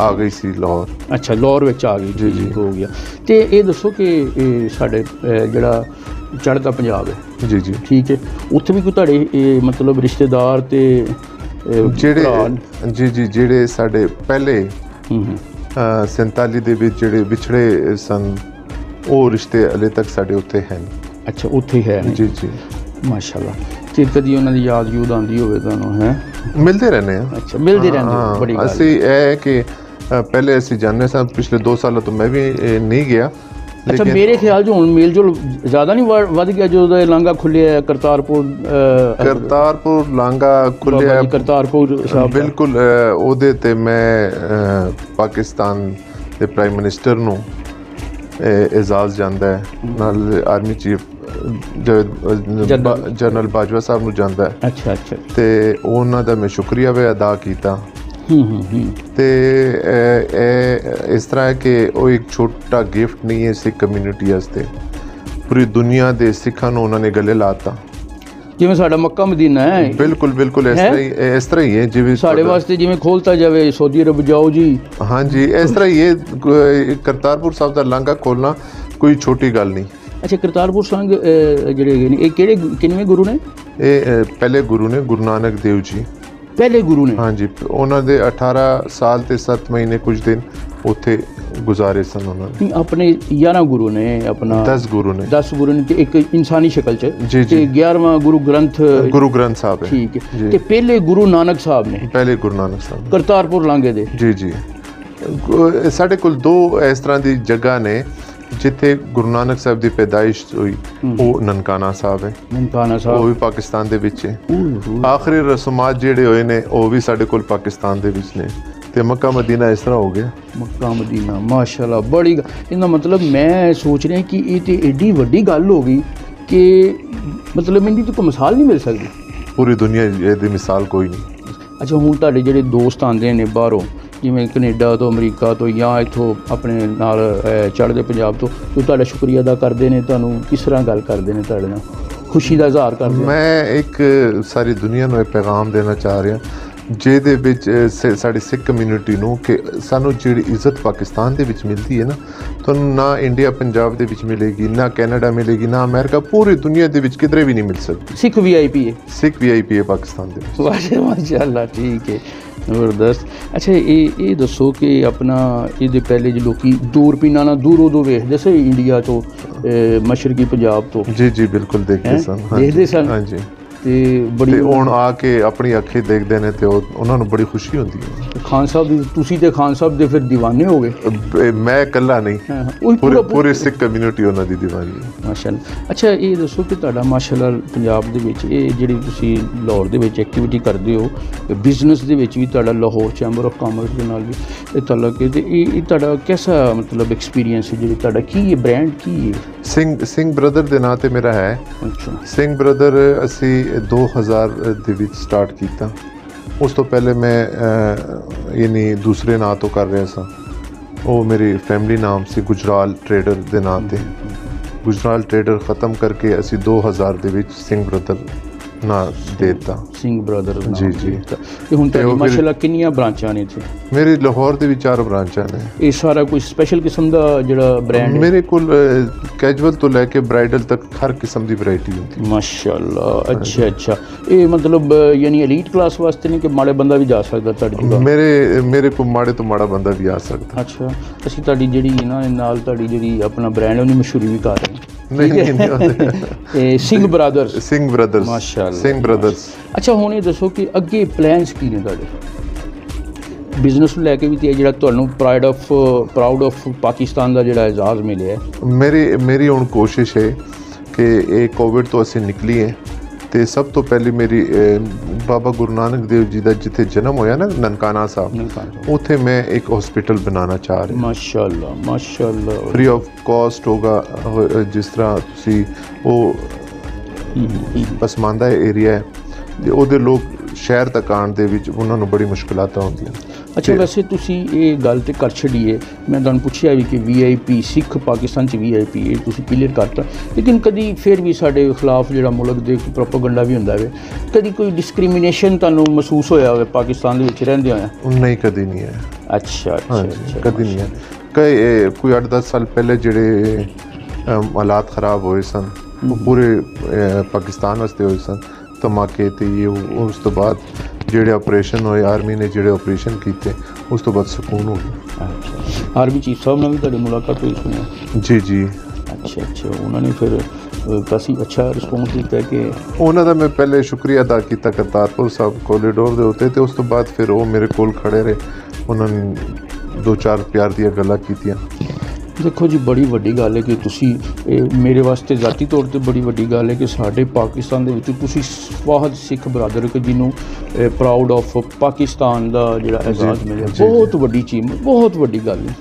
ਆ ਗਈ ਸੀ ਲਾਹੌਰ। ਅੱਛਾ ਲਾਹੌਰ ਵਿੱਚ ਆ ਗਈ ਜੀ, ਜੀ। ਹੋ ਗਿਆ। ਤੇ ਇਹ ਦੱਸੋ ਕਿ ਸਾਡੇ ਜਿਹੜਾ ਚੜ੍ਹਦਾ ਪੰਜਾਬ ਹੈ। ਜੀ ਜੀ। ਠੀਕ ਹੈ। ਉੱਥੇ ਵੀ ਕੋਈ ਤੁਹਾਡੇ ਇਹ ਮਤਲਬ ਰਿਸ਼ਤੇਦਾਰ ਤੇ ਜਿਹੜੇ ਜੀ ਜੀ ਜਿਹੜੇ ਸਾਡੇ ਪਹਿਲੇ ਹੂੰ ਹੂੰ। ਅ, 47 ਦੇ ਵਿੱਚ ਜਿਹੜੇ ਵਿਛੜੇ ਸਨ ਉਹ ਰਿਸ਼ਤੇ ਹਲੇ ਤੱਕ ਸਾਡੇ ਉੱਤੇ ਹਨ ਅੱਛਾ ਉੱਥੇ ਹੈ। ਜੀ ਜੀ। ਮਾਸ਼ਾਅੱਲਾ। ਤੇ ਕਦੀ ਉਹਨਾਂ ਦੀ ਯਾਦ ਯੂਦ ਆਉਂਦੀ ਹੋਵੇ ਤੁਹਾਨੂੰ ਹੈ? ਮਿਲਦੇ ਰਹਿੰਦੇ ਆ। ਅੱਛਾ ਮਿਲਦੇ ਰਹਿੰਦੇ ਹੋ, ਬੜੀ ਗੱਲ ਅਸੀਂ ਇਹ ਹੈ ਕਿ ਅ, ਪਹਿਲੇ ਅਸੀਂ ਜਾਣਦੇ ਸਾਂ ਪਿਛਲੇ 2 ਸਾਲਾਂ ਤੋਂ ਮੈਂ ਵੀ ਇਹ ਨਹੀਂ ਗਿਆ। ਅੱਛਾ ਮੇਰੇ ਖਿਆਲ 'ਚ ਹੁਣ ਮੇਲ ਜੋਲ ਜ਼ਿਆਦਾ ਨਹੀਂ ਵ- ਵੱਧ ਗਿਆ ਜਦੋਂ ਦਾ ਇਹ ਲਾਂਘਾ ਖੁੱਲਿਆ ਕਰਤਾਰਪੁਰ ਕਰਤਾਰਪੁਰ ਲਾਂਗਾ ਬਾਬਾ ਖੁੱਲਿਆ ਜੀ ਕਰਤਾਰਪੁਰ ਸਾਹਿਬ ਦਾ। ਬਿਲਕੁਲ ਅ, ਉਹਦੇ ਤੇ ਮੈਂ ਅ, ਪਾਕਿਸਤਾਨ ਦੇ ਪ੍ਰਾਈਮ ਮਿਨਿਸਟਰ ਨੂੰ ਅ, ਇਜਾਜ਼ ਜਾਂਦਾ ਹੈ ਨਾਲ army chief general. General Bajwa Sahib ਨੂੰ ਜਾਂਦਾ ਹੈ। ਅੱਛਾ ਅੱਛਾ। ਤੇ ਉਹਨਾਂ ਦਾ ਮੈਂ ਸ਼ੁਕਰੀਆ ਵੀ ਅਦਾ ਕੀਤਾ। ਹੂੰ ਹੂੰ ਹੂੰ। ਤੇ ਇਹ ਇਸ ਤਰ੍ਹਾਂ ਹੈ ਕਿ ਉਹ ਇੱਕ ਛੋਟਾ ਗਿਫਟ ਨਹੀਂ ਹੈ ਸਿੱਖ ਕਮਿਊਨਿਟੀ ਵਾਸਤੇ। ਪੂਰੀ ਦੁਨੀਆ ਦੇ ਸਿੱਖਾਂ ਨੂੰ ਉਹਨਾਂ ਨੇ ਗਲੇ ਲਾਤਾ ਜਿਵੇਂ ਸਾਡਾ ਮੱਕਾ ਮਦੀਨਾ ਹੈ। ਬਿਲਕੁਲ ਬਿਲਕੁਲ ਇਸ? ਤਰ੍ਹਾਂ ਹੀ ਇਸ ਤਰ੍ਹਾਂ ਹੀ ਹੈ ਜਿਵੇਂ ਸਾਡੇ ਵਾਸਤੇ ਜਿਵੇਂ ਖੋਲਤਾ ਜਾਵੇ ਸਾਊਦੀ ਅਰਬ ਜਾਓ ਜੀ। ਹਾਂਜੀ ਇਸ ਤਰ੍ਹਾਂ ਹੀ ਇਹ ਕਰਤਾਰਪੁਰ ਸਾਹਿਬ ਦਾ ਲਾਂਘਾ ਖੋਲਣਾ ਕੋਈ ਛੋਟੀ ਗੱਲ ਨਹੀਂ। ਅੱਛਾ ਕਰਤਾਰਪੁਰ ਸੰਗ ਜਿਹੜੇ ਹੈਗੇ ਨੇ ਇਹ ਕਿਹੜੇ ਕਿੰਨਵੇਂ ਗੁਰੂ ਨੇ? ਇਹ ਪਹਿਲੇ ਗੁਰੂ ਨੇ ਗੁਰੂ ਨਾਨਕ ਦੇਵ ਜੀ। ਪਹਿਲੇ ਗੁਰੂ ਨੇ? ਹਾਂਜੀ ਉਹਨਾਂ ਦੇ 18 ਸਾਲ ਤੇ 7 ਮਹੀਨੇ ਕੁਝ ਦਿਨ ਉੱਥੇ ਗੁਜ਼ਾਰੇ ਸਨ ਉਹਨਾਂ ਨੇ। ਆਪਣੇ 11 ਗੁਰੂ ਨੇ ਆਪਣਾ 10 ਗੁਰੂ ਨੇ। 10 ਗੁਰੂ ਨੇ ਤੇ ਇੱਕ ਇਨਸਾਨੀ ਸ਼ਕਲ ਚ। ਤੇ 11ਵਾਂ ਗੁਰੂ ਗ੍ਰੰਥ ਗੁਰੂ ਗ੍ਰੰਥ ਸਾਹਿਬ ਹੈ। ਠੀਕ ਹੈ। ਤੇ ਪਹਿਲੇ ਗੁਰੂ ਨਾਨਕ ਸਾਹਿਬ ਨੇ। ਪਹਿਲੇ ਗੁਰੂ ਨਾਨਕ ਸਾਹਿਬ ਕਰਤਾਰਪੁਰ ਲਾਂਘੇ ਦੇ। ਜੀ ਜੀ। ਸਾਡੇ ਕੋਲ ਦੋ ਇਸ ਤਰ੍ਹਾਂ ਦੀ ਜਗ੍ਹਾ ਨੇ। ਜਿੱਥੇ ਗੁਰੂ ਨਾਨਕ ਸਾਹਿਬ ਦੀ ਪੈਦਾਇਸ਼ ਹੋਈ ਉਹ ਨਨਕਾਣਾ ਸਾਹਿਬ ਹੈ। ਨਨਕਾਣਾ ਉਹ ਸਾਹਿਬ ਵੀ ਪਾਕਿਸਤਾਨ ਦੇ ਵਿੱਚ ਹੈ। ਆਖਰੀ ਰਸਮਾਤ ਜਿਹੜੇ ਹੋਏ ਨੇ ਉਹ ਵੀ ਸਾਡੇ ਕੋਲ ਪਾਕਿਸਤਾਨ ਦੇ ਵਿੱਚ ਨੇ। ਤੇ ਮੱਕਾ ਮਦੀਨਾ ਇਸ ਤਰ੍ਹਾਂ ਹੋ ਗਿਆ। ਮੱਕਾ ਮਦੀਨਾ ਮਾਸ਼ਾਅੱਲਾ ਬੜੀ ਇਹਦਾ ਮਤਲਬ ਮੈਂ ਸੋਚ ਰਿਹਾ ਕਿ ਇਹ ਤੇ ਏਡੀ ਵੱਡੀ ਗੱਲ ਹੋ ਗਈ ਕਿ ਮਤਲਬ ਇਹਦੀ ਤਾਂ ਕੋਈ ਮਿਸਾਲ ਨਹੀਂ ਮਿਲ ਸਕਦੀ। ਪੂਰੀ ਦੁਨੀਆ ਇਹਦੀ ਮਿਸਾਲ ਕੋਈ ਨਹੀਂ। ਅੱਛਾ ਹੁਣ ਤੁਹਾਡੇ ਜਿਹੜੇ ਦੋਸਤ ਆਉਂਦੇ ਨੇ ਬਾਹਰੋਂ ਜਿਵੇਂ ਕੈਨੇਡਾ ਤੋਂ ਅਮਰੀਕਾ ਤੋਂ ਜਾਂ ਇੱਥੋਂ ਆਪਣੇ ਨਾਲ ਚੜ੍ਹਦੇ ਪੰਜਾਬ ਤੋਂ ਜੋ ਤੁਹਾਡਾ ਸ਼ੁਕਰੀਆ ਅਦਾ ਕਰਦੇ ਨੇ ਤੁਹਾਨੂੰ ਕਿਸ ਤਰ੍ਹਾਂ ਗੱਲ ਕਰਦੇ ਨੇ ਤੁਹਾਡੇ ਨਾਲ? ਖੁਸ਼ੀ ਦਾ ਇਜ਼ਹਾਰ ਕਰਦੇ ਨੇ? ਮੈਂ ਇੱਕ ਸਾਰੀ ਦੁਨੀਆ ਨੂੰ ਇਹ ਪੈਗਾਮ ਦੇਣਾ ਚਾਹ ਰਿਹਾ ਜਿਹਦੇ ਵਿੱਚ ਸਾਡੀ ਸਿੱਖ ਕਮਿਊਨਿਟੀ ਨੂੰ ਕਿ ਸਾਨੂੰ ਜਿਹੜੀ ਇੱਜ਼ਤ ਪਾਕਿਸਤਾਨ ਦੇ ਵਿੱਚ ਮਿਲਦੀ ਹੈ ਨਾ ਤੁਹਾਨੂੰ ਨਾ ਇੰਡੀਆ ਪੰਜਾਬ ਦੇ ਵਿੱਚ ਮਿਲੇਗੀ ਨਾ ਕੈਨੇਡਾ ਮਿਲੇਗੀ ਨਾ ਅਮਰੀਕਾ ਪੂਰੀ ਦੁਨੀਆ ਦੇ ਵਿੱਚ ਕਿਧਰੇ ਵੀ ਨਹੀਂ ਮਿਲ ਸਕਦੀ। ਸਿੱਖ ਵੀਆਈਪੀ ਹੈ। ਸਿੱਖ ਵੀਆਈਪੀ ਹੈ ਪਾਕਿਸਤਾਨ ਦੇ ਵਿੱਚ। ਮਾਸ਼ਾਅੱਲਾ ਠੀਕ ਹੈ। ਜ਼ਬਰਦਸਤ। ਅੱਛਾ ਇਹ ਇਹ ਦੱਸੋ ਕਿ ਆਪਣਾ ਇਹਦੇ ਪਹਿਲੇ ਜੇ ਲੋਕੀ ਦੂਰਬੀਨਾਂ ਨਾਲ ਦੂਰੋਂ ਦੂਰ ਵੇਖਦੇ ਸੀ ਇੰਡੀਆ ਤੋਂ ਮਸ਼ਰਕੀ ਪੰਜਾਬ ਤੋਂ? ਜੀ ਜੀ ਬਿਲਕੁਲ ਦੇਖਦੇ? ਸਨ। ਦੇਖਦੇ ਸਨ? ਹਾਂਜੀ। ਤੇ ਬੜੀ ਤੇ ਹੁਣ ਆ ਕੇ ਆਪਣੀ ਅੱਖੀਂ ਦੇਖਦੇ ਨੇ ਤੇ ਉਹ ਉਹਨਾਂ ਨੂੰ ਬੜੀ ਖੁਸ਼ੀ ਹੁੰਦੀ ਹੈ। ਖਾਨ ਸਾਹਿਬ ਦੀ ਤੁਸੀਂ ਤੇ ਖਾਨ ਸਾਹਿਬ ਦੇ ਫਿਰ دیਵਾਨੇ ਹੋ ਗਏ। ਮੈਂ ਇਕੱਲਾ ਨਹੀਂ। ਹਾਂ ਹਾਂ, ਉਹੀ ਪੂਰੇ ਪੂਰਾ ਪੂਰੇ ਸਿੱਖ ਕਮਿਊਨਿਟੀ ਉਹਨਾਂ ਦੀ ਦੀਵਾਨੀ ਹੈ। ਮਾਸ਼ਾਅੱਲਾ। ਅੱਛਾ ਇਹ ਦੱਸੋ ਕਿ ਤੁਹਾਡਾ ਮਾਸ਼ਾਅੱਲਾ ਪੰਜਾਬ ਦੇ ਵਿੱਚ ਇਹ ਜਿਹੜੀ ਤੁਸੀਂ ਲਾਹੌਰ ਦੇ ਵਿੱਚ ਐਕਟੀਵਿਟੀ ਕਰਦੇ ਹੋ ਬਿਜ਼ਨਸ ਦੇ ਵਿੱਚ ਵੀ ਤੁਹਾਡਾ ਲਾਹੌਰ ਚੈਂਬਰ ਆਫ ਕਾਮਰਸ ਦੇ ਨਾਲ ਵੀ ਇਹ ਤਾਲੁਕ ਹੈ ਤੇ ਇਹ ਇਹ ਤੁਹਾਡਾ ਕਿਹਦਾ ਮਤਲਬ ਐਕਸਪੀਰੀਅੰਸ ਹੈ? ਜਿਹੜੀ ਤੁਹਾਡਾ ਕੀ ਹੈ? ਬ੍ਰਾਂਡ ਕੀ ਹੈ? ਸਿੰਘ ਸਿੰਘ ਬ੍ਰਦਰ ਦੇ ਨਾਂ ਤੇ ਮੇਰਾ ਹੈ। ਅੱਛਾ। ਸਿੰਘ ਬ੍ਰਦਰ ਅਸੀਂ 2000 ਦੇ ਵਿੱਚ ਸਟਾਰਟ ਕੀਤਾ। ਉਸ ਤੋਂ ਪਹਿਲੇ ਮੈਂ ਯਾਨੀ ਦੂਸਰੇ ਨਾਂ ਤੋਂ ਕਰ ਰਿਹਾ ਸਾਂ। ਉਹ ਮੇਰੀ ਫੈਮਿਲੀ ਨਾਮ ਸੀ ਗੁਜਰਾਲ ਟਰੇਡਰ ਦੇ ਨਾਂ ਤੇ। ਗੁਜਰਾਲ ਟਰੇਡਰ ਖਤਮ ਕਰਕੇ ਅਸੀਂ 2000 ਦੇ ਵਿੱਚ ਸਿੰਘ ਬ੍ਰਦਰ ਨਾਂ ਦਿੱਤਾ। ਸਿੰਘ ਬ੍ਰਦਰ ਜੀ, ਜੀ। ਤੇ ਹੁਣ ਤੇ ਮਾਸ਼ਾਅੱਲਾ ਕਿੰਨੀਆਂ ਬ੍ਰਾਂਚਾਂ ਨੇ ਇੱਥੇ? ਮੇਰੀ ਲਾਹੌਰ ਦੇ ਵਿੱਚ ਚਾਰ ਬ੍ਰਾਂਚਾਂ ਨੇ। ਇਹ ਸਾਰਾ ਕੋਈ ਸਪੈਸ਼ਲ ਕਿਸਮ ਦਾ ਜਿਹੜਾ ਬ੍ਰਾਂਡ ਹੈ? ਮੇਰੇ ਕੋਲ ਕੈਜੂਅਲ ਤੋਂ ਲੈ ਕੇ ਬ੍ਰਾਈਡਲ ਤੱਕ ਹਰ ਕਿਸਮ ਦੀ ਵੈਰਾਈਟੀ ਹੁੰਦੀ ਮਾਸ਼ਾਅੱਲਾ ਅੱਛਾ ਅੱਛਾ। ਇਹ ਮਤਲਬ ਯਾਨੀ ਐਲੀਟ ਕਲਾਸ ਵਾਸਤੇ ਨਹੀਂ ਕਿ ਮਾੜੇ ਬੰਦਾ ਵੀ ਜਾ ਸਕਦਾ ਤੁਹਾਡੀ ਦੁਕਾਨ ਮੇਰੇ ਮੇਰੇ ਕੋਲ ਮਾੜੇ ਤੋਂ ਮਾੜਾ ਬੰਦਾ ਵੀ ਆ ਸਕਦਾ। ਅੱਛਾ ਅਸੀਂ ਤੁਹਾਡੀ ਜਿਹੜੀ ਨਾ ਨਾਲ ਤੁਹਾਡੀ ਜਿਹੜੀ ਆਪਣਾ ਬ੍ਰਾਂਡ ਉਹਦੀ ਮਸ਼ਹੂਰੀ ਵੀ ਕਰ ਰਹੇ ਹਾਂ। ਨਹੀਂ ਨਹੀਂ ਸਿੰਘ ਬ੍ਰਦਰਸ ਸਿੰਘ ਬ੍ਰਦਰਸ ਮਾਸ਼ਾਅੱਲਾ, ਸਿੰਘ ਬ੍ਰਦਰਸ ਅੱਛਾ ਹੁਣ ਇਹ ਦੱਸੋ ਕਿ ਅੱਗੇ ਪਲਾਨਸ ਕੀ ਨੇ ਤੁਹਾਡੇ? ਬਿਜ਼ਨਸ ਨੂੰ ਲੈ ਕੇ ਵੀ ਤੇ ਜਿਹੜਾ ਤੁਹਾਨੂੰ pride of proud of Pakistan ਦਾ ਜਿਹੜਾ ਇਜਾਜ਼ ਮਿਲਿਆ ਮੇਰੀ ਮੇਰੀ ਹੁਣ ਕੋਸ਼ਿਸ਼ ਹੈ ਕਿ ਇਹ ਕੋਵਿਡ ਤੋਂ ਅਸੀਂ ਨਿਕਲੀਏ। ਤੇ ਸਭ ਤੋਂ ਪਹਿਲੀ ਮੇਰੀ ਬਾਬਾ ਗੁਰੂ ਨਾਨਕ ਦੇਵ ਜੀ ਦਾ ਜਿੱਥੇ ਜਨਮ ਹੋਇਆ ਨਾ ਨਨਕਾਣਾ ਸਾਹਿਬ ਉੱਥੇ ਮੈਂ ਇੱਕ ਹਸਪੀਟਲ ਬਣਾਉਣਾ ਚਾਹ ਰਿਹਾ। ਮਾਸ਼ਾਅੱਲਾ ਮਾਸ਼ਾਅੱਲਾ। ਫ੍ਰੀ ਆਫ ਕਾਸਟ ਹੋਗਾ ਜਿਸ ਤਰ੍ਹਾਂ ਤੁਸੀਂ ਉਹ ਪਸਮਾਨਦਾ ਏਰੀਆ ਹੈ ਤੇ ਉਹਦੇ ਲੋਕ ਸ਼ਹਿਰ ਤੱਕ ਆਉਣ ਦੇ ਵਿੱਚ ਉਹਨਾਂ ਨੂੰ ਬੜੀ ਮੁਸ਼ਕਲਾਂ ਹੁੰਦੀਆਂ। ਅੱਛਾ ਵੈਸੇ ਤੁਸੀਂ ਇਹ ਗੱਲ ਤੇ ਕਰ ਛੱਡੀਏ। ਮੈਂ ਤੁਹਾਨੂੰ ਪੁੱਛਿਆ ਵੀ ਕਿ ਵੀਆਈਪੀ ਸਿੱਖ ਪਾਕਿਸਤਾਨ ਚ ਵੀਆਈਪੀ ਇਹ ਤੁਸੀਂ ਕਲੀਅਰ ਕਰਤਾ। ਲੇਕਿਨ ਕਦੀ ਫਿਰ ਵੀ ਸਾਡੇ ਖਿਲਾਫ ਜਿਹੜਾ ਮੁਲਕ ਦੇ ਪ੍ਰੋਪਾਗੈਂਡਾ ਵੀ ਹੁੰਦਾ ਹੈ ਕਦੀ ਕੋਈ ਡਿਸਕ੍ਰਿਮੀਨੇਸ਼ਨ ਤੁਹਾਨੂੰ ਮਹਿਸੂਸ ਹੋਇਆ ਹੋਵੇ ਪਾਕਿਸਤਾਨ ਦੇ ਵਿੱਚ ਰਹਿੰਦੇ ਹੋਇਆ? ਨਹੀਂ ਕਦੀ ਨਹੀਂ ਹੈ ਅੱਛਾ ਅੱਛਾ ਕਦੀ ਨਹੀਂ ਹੈ ਕਈ ਕੋਈ 8-10 ਸਾਲ ਪਹਿਲੇ ਜਿਹੜੇ ਹਾਲਾਤ ਖਰਾਬ ਹੋਏ ਸਨ ਪੂਰੇ ਪਾਕਿਸਤਾਨ ਵਾਸਤੇ ਹੋਏ ਸਨ ਧਮਾਕੇ ਤੇ ਉਸ ਤੋਂ ਬਾਅਦ ਜਿਹੜੇ ਆਪਰੇਸ਼ਨ ਹੋਏ ਆਰਮੀ ਨੇ ਜਿਹੜੇ ਆਪਰੇਸ਼ਨ ਕੀਤੇ ਉਸ ਤੋਂ ਬਾਅਦ ਸਕੂਨ ਹੋ ਗਿਆ। ਅੱਛਾ। ਆਰਮੀ ਚੀਫ ਸਾਹਿਬ ਨਾਲ ਵੀ ਤੁਹਾਡੀ ਮੁਲਾਕਾਤ ਹੋਈ ਸੁਣਿਆ ਜੀ ਜੀ। ਅੱਛਾ ਅੱਛਾ। ਉਹਨਾਂ ਨੇ ਫਿਰ ਕਾਫੀ ਅੱਛਾ ਰਿਸਪੌਂਸ ਦਿੱਤਾ ਕਿ ਉਹਨਾਂ ਦਾ ਮੈਂ ਪਹਿਲੇ ਸ਼ੁਕਰੀਆ ਅਦਾ ਕੀਤਾ ਕਰਤਾਰਪੁਰ ਸਾਹਿਬ ਕੋਰੀਡੋਰ ਦੇ ਉੱਤੇ ਤੇ ਉਸ ਤੋਂ ਬਾਅਦ ਫਿਰ ਉਹ ਮੇਰੇ ਕੋਲ ਖੜੇ ਰਹੇ। ਉਹਨਾਂ ਨੇ ਦੋ ਚਾਰ ਪਿਆਰ ਦੀਆਂ ਗੱਲਾਂ ਕੀਤੀਆਂ। ਦੇਖੋ ਜੀ ਬੜੀ ਵੱਡੀ ਗੱਲ ਹੈ ਕਿ ਤੁਸੀਂ ਇਹ ਮੇਰੇ ਵਾਸਤੇ ਜ਼ਾਤੀ ਤੌਰ ਤੇ ਬੜੀ ਵੱਡੀ ਗੱਲ ਹੈ ਕਿ ਸਾਡੇ ਪਾਕਿਸਤਾਨ ਦੇ ਵਿੱਚ ਤੁਸੀਂ ਸਵਾਹਦ ਸਿੱਖ ਬਰਾਦਰ ਕਿ ਜਿਹਨੂੰ ਪ੍ਰਾਊਡ ਆਫ ਪਾਕਿਸਤਾਨ ਦਾ ਜਿਹੜਾ ਐਜ਼ਾਜ਼ ਮਿਲਿਆ। ਬਹੁਤ ਵੱਡੀ ਚੀਜ਼ ਬਹੁਤ ਵੱਡੀ ਗੱਲ ਹੈ